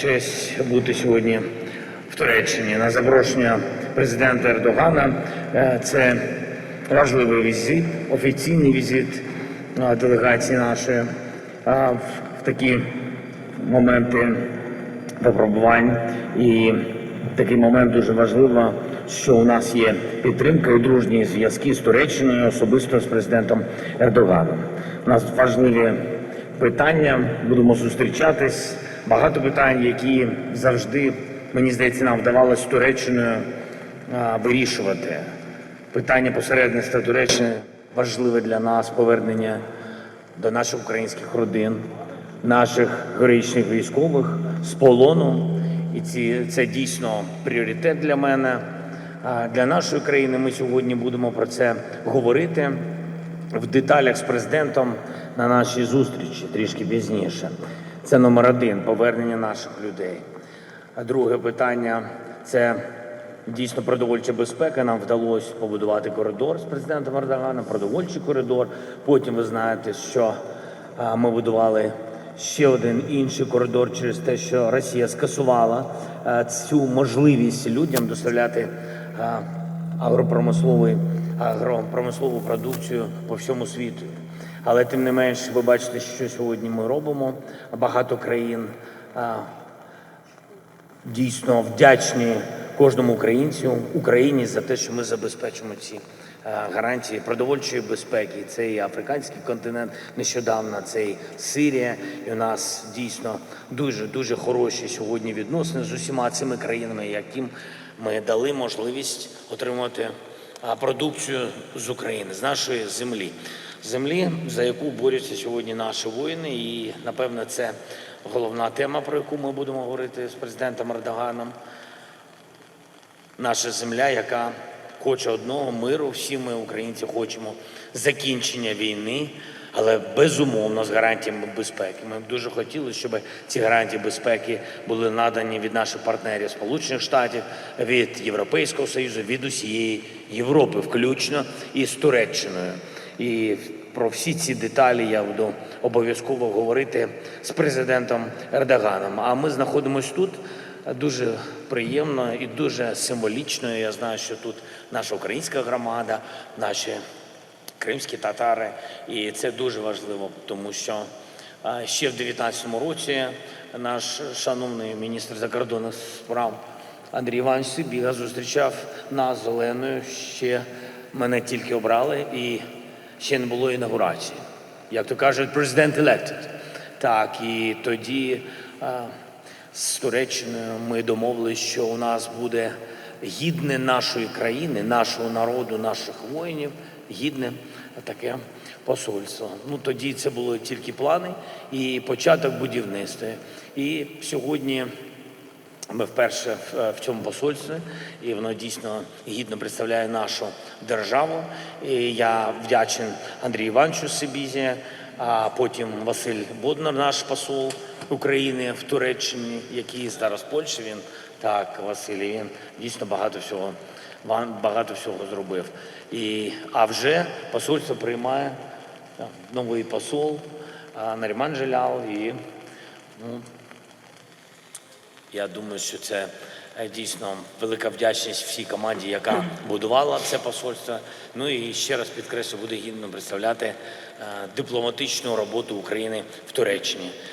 Честь бути сьогодні в Туреччині на запрошення президента Ердогана. Е, Це важливий візит, офіційний візит е, делегації нашої е, в такі моменти випробувань. І такий момент дуже важливо, що у нас є підтримка і дружні зв'язки з Туреччиною, особисто з президентом Ердоганом. У нас важливі питання, будемо зустрічатись. Багато питань, які завжди, мені здається, нам вдавалося Туреччиною вирішувати. Питання посередництва Туреччини важливе для нас повернення до наших українських родин, наших героїчних військових з полону. І ці, це дійсно пріоритет для мене. Для нашої країни ми сьогодні будемо про це говорити в деталях з президентом на нашій зустрічі трішки пізніше. Це номер один повернення наших людей. А друге питання це дійсно продовольча безпека. Нам вдалося побудувати коридор з президентом Ердоганом, продовольчий коридор. Потім ви знаєте, що ми будували ще один інший коридор через те, що Росія скасувала цю можливість людям доставляти а, агропромисловий агропромислову продукцію по всьому світу. Але тим не менш, ви бачите, що сьогодні ми робимо. Багато країн дійсно вдячні кожному українцю Україні за те, що ми забезпечимо ці гарантії продовольчої безпеки. Це і африканський континент нещодавно, це Сирія. І у нас дійсно дуже дуже хороші сьогодні відносини з усіма цими країнами, яким ми дали можливість отримати продукцію з України, з нашої землі. Землі, за яку борються сьогодні наші воїни, і напевно це головна тема, про яку ми будемо говорити з президентом Ердоганом. Наша земля, яка хоче одного миру, всі ми, українці, хочемо закінчення війни, але безумовно з гарантіями безпеки. Ми б дуже хотіли, щоб ці гарантії безпеки були надані від наших партнерів Сполучених Штатів, від Європейського Союзу, від усієї Європи, включно і з Туреччиною. І про всі ці деталі я буду обов'язково говорити з президентом Ердоганом. А ми знаходимося тут. Дуже приємно і дуже символічно. Я знаю, що тут наша українська громада, наші кримські татари, і це дуже важливо, тому що ще в 19-му році наш шановний міністр закордонних справ Андрій Іванович Сибіга зустрічав нас з Оленою. Ще мене тільки обрали, і ще не було інаугурації. Як то кажуть, президент elected. Так, і тоді. а, з Туреччиною ми домовилися, що у нас буде гідне нашої країни, нашого народу, наших воїнів, гідне таке посольство. Ну тоді це були тільки плани і початок будівництва. І сьогодні ми вперше в, в цьому посольстві, і воно дійсно гідно представляє нашу державу. І я вдячен Андрію Івановичу Сибізі, а потім Василь Боднар, наш посол України в Туреччині, який зараз в Польщі. Він так, Василь, він дійсно багато всього багато всього зробив. І, а вже посольство приймає новий посол Наріман Джелял і ну, я думаю, що це е, дійсно велика вдячність всій команді, яка будувала це посольство. Ну і ще раз підкреслю, буде гідно представляти е, дипломатичну роботу України в Туреччині.